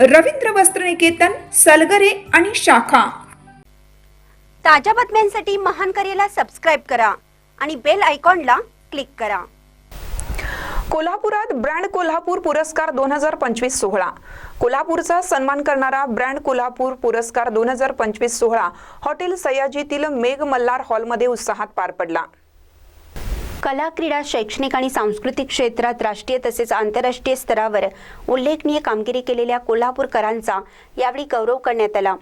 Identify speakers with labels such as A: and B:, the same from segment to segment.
A: रवींद्र वस्त्रनिकेतन सलगरे आणि शाखा.
B: ताज्या बातम्यांसाठी महान करेला सबस्क्राईब करा आणि बेल आयकॉनला क्लिक करा.
C: कोल्हापुरात ब्रँड कोल्हापूर पुरस्कार दोन हजार पंचवीस सोहळा. कोल्हापूरचा सन्मान करणारा ब्रँड कोल्हापूर पुरस्कार दोन हजार पंचवीस सोहळा हॉटेल सयाजीतील मेघ मल्हार हॉलमध्ये उत्साहात पार पडला.
B: कला क्रीडा शैक्षणिक आणि सांस्कृतिक क्षेत्रात राष्ट्रीय तसेच आंतरराष्ट्रीय स्तरावर उल्लेखनीय कामगिरी केलेल्या कोल्हापूरकरांचा यावेळी गौरव करण्यात आला.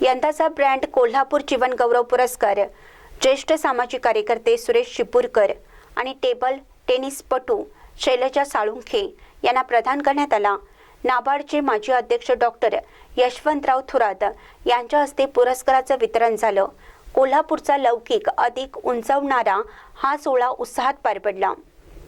B: यंदाचा ब्रँड कोल्हापूर जीवन गौरव पुरस्कार ज्येष्ठ सामाजिक कार्यकर्ते सुरेश शिपूरकर आणि टेबल टेनिसपटू शैलजा साळुंखे यांना प्रदान करण्यात आला. नाबार्डचे माजी अध्यक्ष डॉक्टर यशवंतराव थोरात यांच्या हस्ते पुरस्काराचं वितरण झालं. कोल्हापूरचा लौकिक अधिक उंचावणारा हा सोहळा उत्साहात पार पडला.